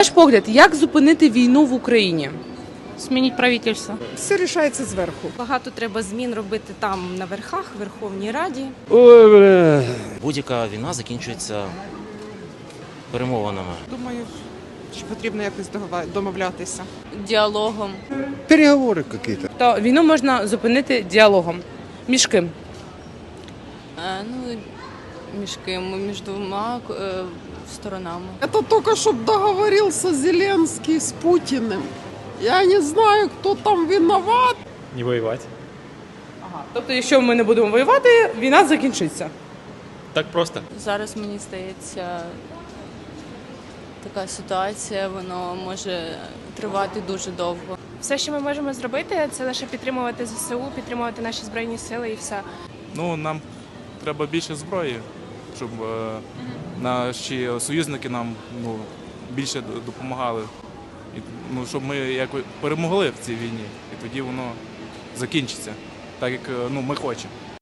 Ваш погляд, як зупинити війну в Україні? Змініть правительство. Все рішається зверху. Багато треба змін робити там на верхах, в Верховній Раді. Будь-яка війна закінчується перемовинами. Думаю, що потрібно якось домовлятися. Діалогом. Переговоры какие-то. То війну можна зупинити діалогом. Між ким? Е, ну, між ким? Між двома е, сторонами. Это только чтобы договорился Зеленский с Путиным. Я не знаю, кто там виноват. Не воевать. Ага. Тобто, якщо ми не будемо воювати, війна закінчиться. Так просто. Зараз мені здається, така ситуація, воно може тривати дуже довго. Все, що ми можемо зробити, це лише підтримувати ЗСУ, підтримувати наші збройні сили і все. Ну, нам треба більше зброї, щоб е, наші союзники нам ну, більше допомагали. І, ну, щоб ми якось перемогли в цій війні. І тоді воно закінчиться, так як е, ну, ми хочемо.